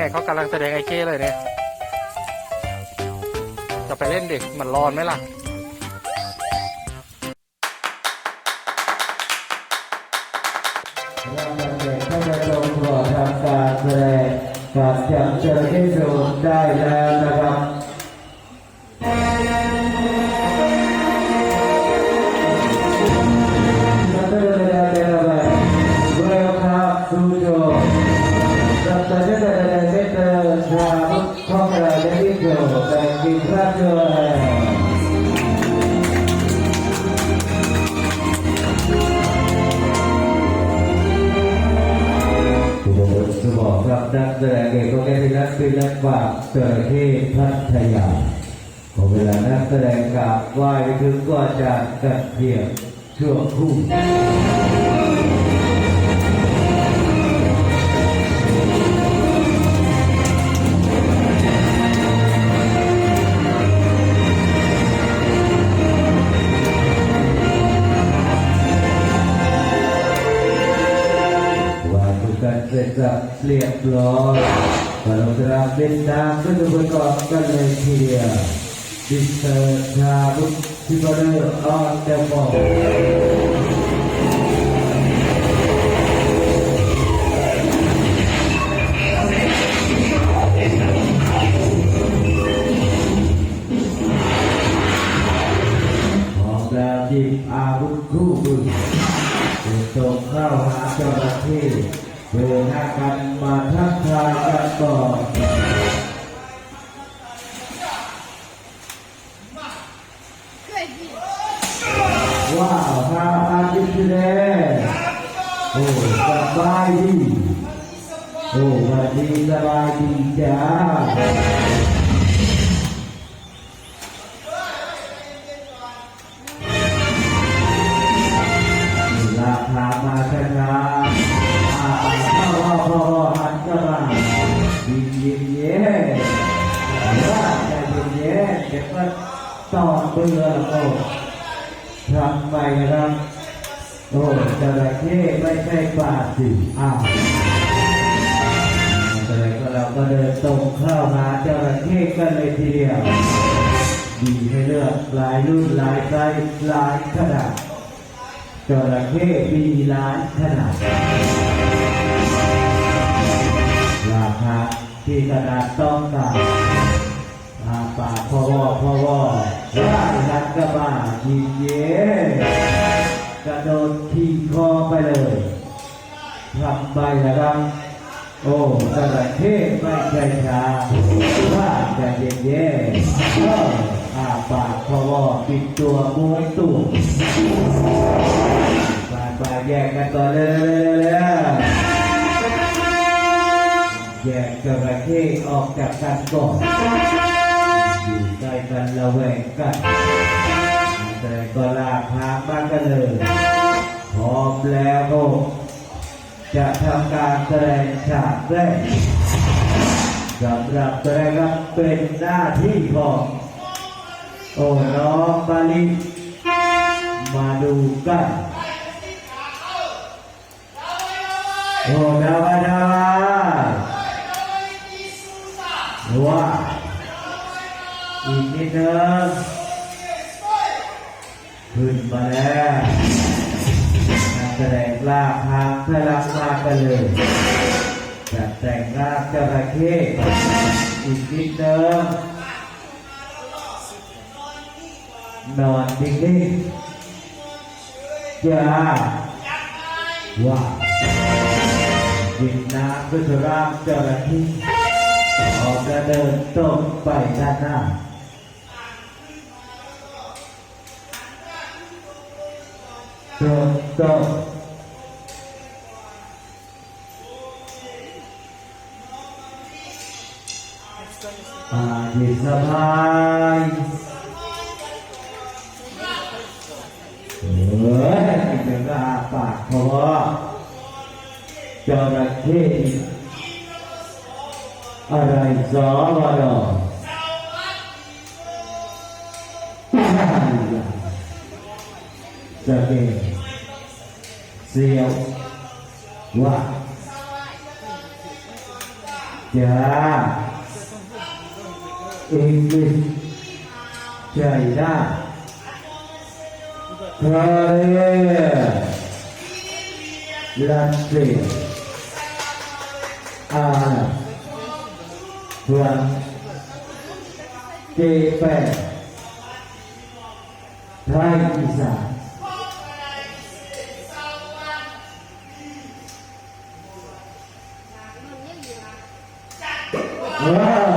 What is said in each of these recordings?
ไงเขากำลังแสดงไอเก้เลยเนี่ย จะไปเล่นเด็กมันร้อนไหมล่ะเราเด็กเข้าไปชมตรวจทำการแสดงการจับจระเข้โดได้แล้วนะครับ ป็นนักบาปจระเข้พัทยาพอเวลานักแสดงกราบไหว้ถึงก็จะกัดเทียมช่วงคู่เสร็จเรียบร้อย พอเราจะรับเป็นน้ำก็จะประกอบกันเลยทีเดียวดิสเตอร์ชาบุกที่บริเวณออนเดอะมอลออกแล้วหยิบอาวุธคู่บุญส่งเข้าหาเจ้าหน้าที่ เดินหน้ากันมาทักทายกันก่อนว้าวพาอาทิตย์แดงโอ้สบายดีโอ้วันดีสบายดีจ้า เบื่อแล้วก็ทำไปนะครับ โอ้จระเข้ไม่ใช่ปลาสิอ้าวแต่ก็เราก็เดินตรงเข้าหาจระเข้กันเลยทีเดียว ดีให้เลือกหลายรุ่นหลายไซส์หลายขนาดจระเข้มีหลายขนาดราคาที่ขนาดต้องการ ปากพ่อวอพ่อวอว่าดันกระบายิงเย่กระโดดขี่คอไปเลยทำไปนะครับ โอ้จระเข้ไม่ใช่ชาว่าแต่เย็นเย่ก็อาปากพ่อวอปิดตัวม้วนตัวไปไปแยกกันก่อนเลยแยกจระเข้ออกจากกันก่อน ล้กันระแวงกันแต่ก็ลากพามากันเลยพร้อมแล้วก็จะทำการแสดงฉากแรกสำหรับแสดงครับเป็นหน้าที่ของโอ้น้องมาลิมาดูกันโอ้ดาวาดาวา นิดนึงขึ้นมาแล้วนักแสดงลากทางพลังมากันเลยจะแต่งรางจระเข้อีกนิดนึงนอนนิ่งๆจ้าว้ากินน้ำเพื่อจะร่างเจ้าหน้าที่ออกจะเดินตรงไปด้านหน้า รงตรงอาดีสบายเฮ้ยเดี๋ยวก็ อาปากเพราะว่าจระ อีสานว้าว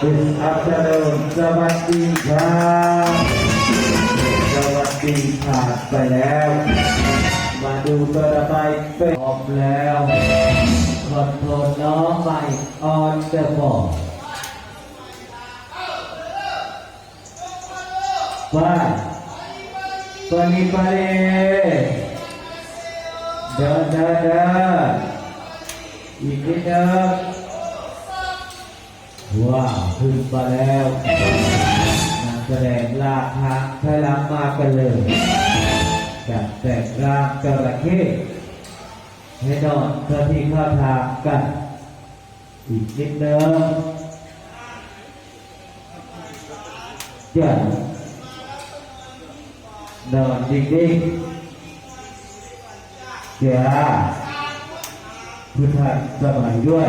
คุณอับดุลสวัสดีครับสวัสดีผ่านไปแล้ว มาดูตัวระบเป็นออกแล้วคอนโทรลน้องใหม่ออนเดอะบอลว่าปนิปาเรเดินเดินเดินอีกนิดเดินว้าวขึ้นมาแล้วนักแสดงลากทางพลังมากันเลยจัดแต่งร่างจระเข้ให้นอนเพื่อที่เข้าทางกัน อีกนิดเดิมจะนอนดิ่งๆจะพุทธสมัยด้วย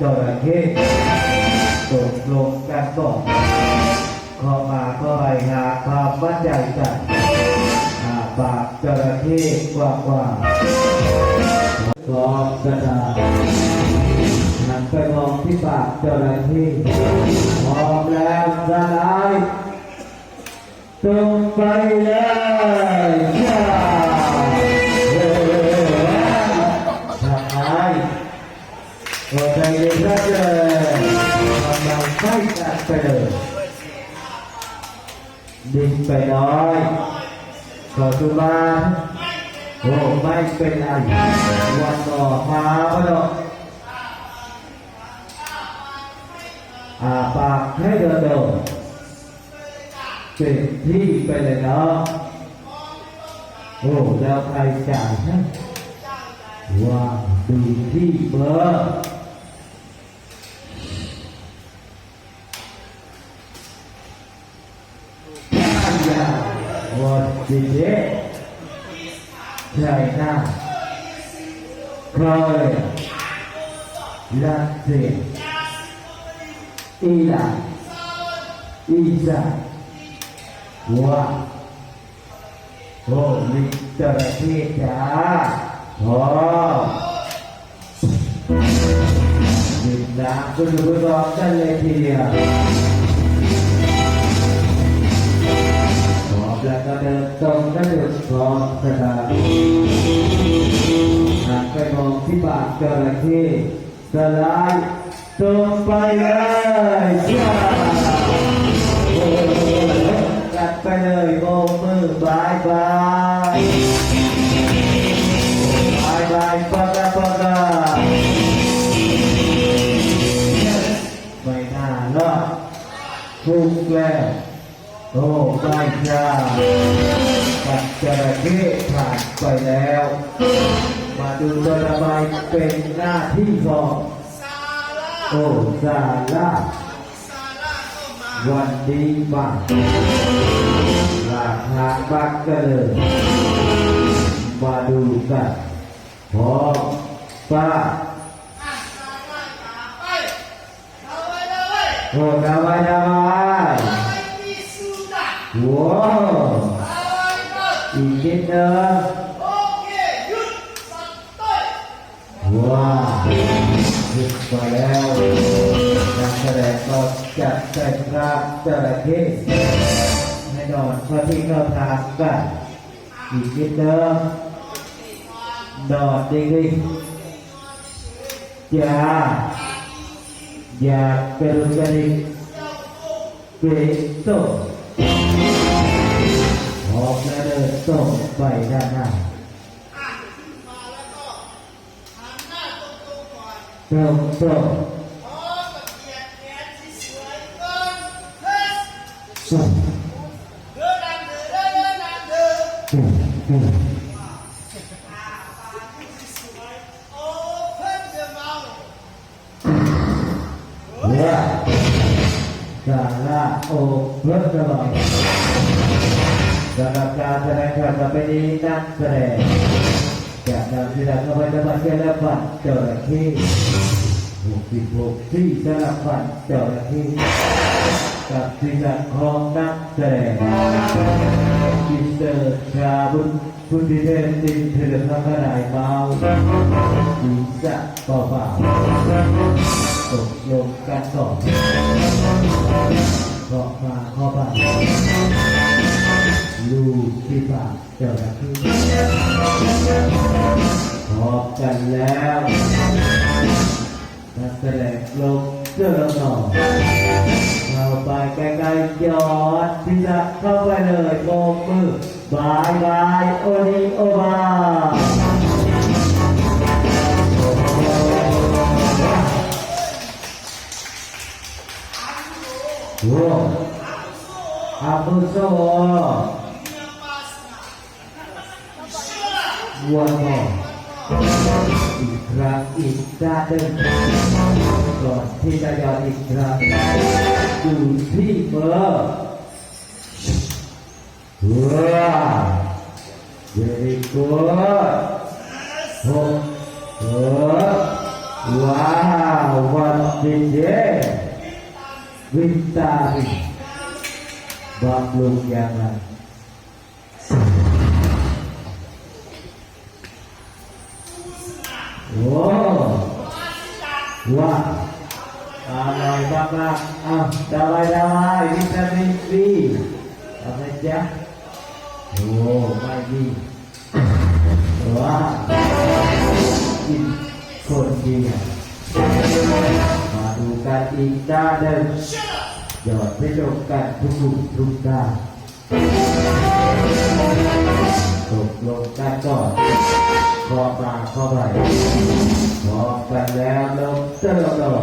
จระเข้ตกลงกันก่อนข้ามาก็ไปหาความมั่นใจกันหาปากจระเข้กว่ากว่าพร้อมกระดาษหันไปมองที่ปากจระเข้พร้อมแล้วสไลด์ตรงไปเลย ดินไปน้อยขอตุมาโอ้ไม่เป็นไรวันต่อมาพะเนาะอาปากให้เดินเดินเต็มที่ไปเลยเนาะโอ้แล้วใครจ่ายนะว้าดูที่เบอร์อันยา วันดีเดใช่นะคอยลันเซอีลาอีซาว้าวโอ้ลิจรเข้จ้าโอ้ดินน้ำก็ดูร้องกันเลยทีเดียว แล้วก็เดินตรงนั่นเองพร้อมกระดานหันไปมองที่ปากจระเข้สลายตรงไปเลยจ้ากัดไปเลยโบมือบายบาย ไม่จ้ากัดจระเข้ผ่านไปแล้ว มาดูตัวระบายเป็นหน้าที่ของโอ้ซาร่าวันดีมากหลากทางบักกันเลยมาดูกันพร้อมป้าโอ้ดาวายดาวายว้าว อีกนิดเคหยุดิมว้าวขึ้นมาแล้วนักแสดงก็จัดแต่งพร่างจระเข้ให้นอนพระที่เข้าทางกันอีกนิดเดิมดอดดิดิอย่าอย่าเกินกระดิกเปรตโต ออกและเดินตรงไปด้านหน้าตรงตรงตรงตรงตรงเการแสดงความต่อไปนี้นักแสดงจะนำที่ดังเข้าไปในบัตรเกและบัตรจระเข้66ที่สำหรับบัตรจระเข้กับที่ดังของนักแสดงมิสเตอร์ชาบุญผู้ที่เดินดินเถื่อนทำกระไดเมาศีรษะเปล่าๆตกลงกันก่อนก็มาเข้าไป ลูที่ปากเจ้าหน้าที่พบกันแล้วนักแสดงลงเสื้อหน่อเข้าไปใกล้ๆยอดที่จะเข้าไปเลยโบกมือบายบายโอนิโอบาโอ้อาบุโซ วัวแมออีกครั้งอีกด้านหนึ่งก่อนที่จะยอดอีกครั้งอยู่ที่เบอร์ว้าว very good หกเออว้าววันดีเจวิตามินบำรุงยังไง โอ้ว้าวอร่อยมากๆอ้าวดาวายดาวายวิตามินซีอาไหมจ๊ะโอ้ไม่ดีว้าวกินคนเดียวมาดูกันอีกด้านหนึ่งยอดไปลงกันทุกทุกด้าน ตกลงกันก่อนขอมาเข้าไปพร้อกันแล้วลงเติมลง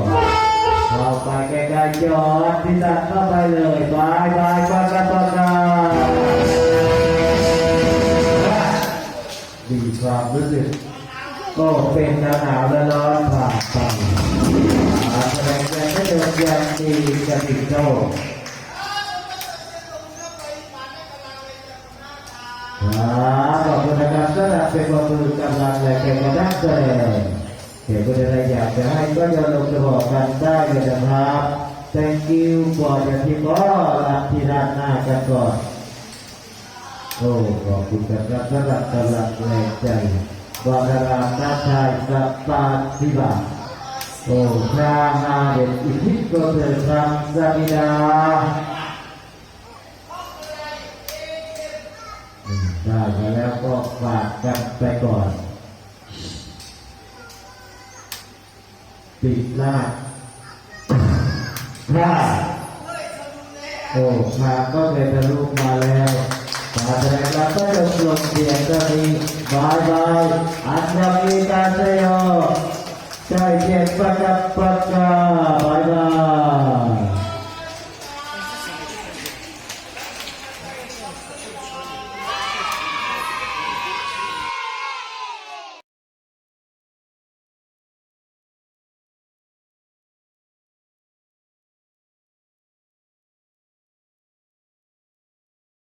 เข้าไปใกล้ๆยอดที่ตัดเข้าไปเลยบายบายปากกาปากกาดีความรู้สึกก็เป็นหนาวและร้อนผ่านไปอาแสดงแสดงให้เดินยังดีกันอีกโต คุณนะรับเป็นความรู้กำลังและเป็นกระดับแสดงเดี๋ยวก็อะไรอยากจะให้ก็จะลงจะบอกกันได้เลยนะครับ thank you ก่อนจะที่ก็รับที่ด้านหน้ากันก่อนโอ้ขอบคุณครับสำหรับกำลังแรงใจบอดารามนาชายสัปาธิบาโอ้พระนาเด็กอิทธิโกเตรังสามิดาอืม ได้มาแล้วก็ฝากกันไปก่อนปิดหน้าพระโอ้พาก็เลยทะลุมาแล้วมาแสดงแล้วก็ยกลงเสียงก็มีบายบายอันยามีการ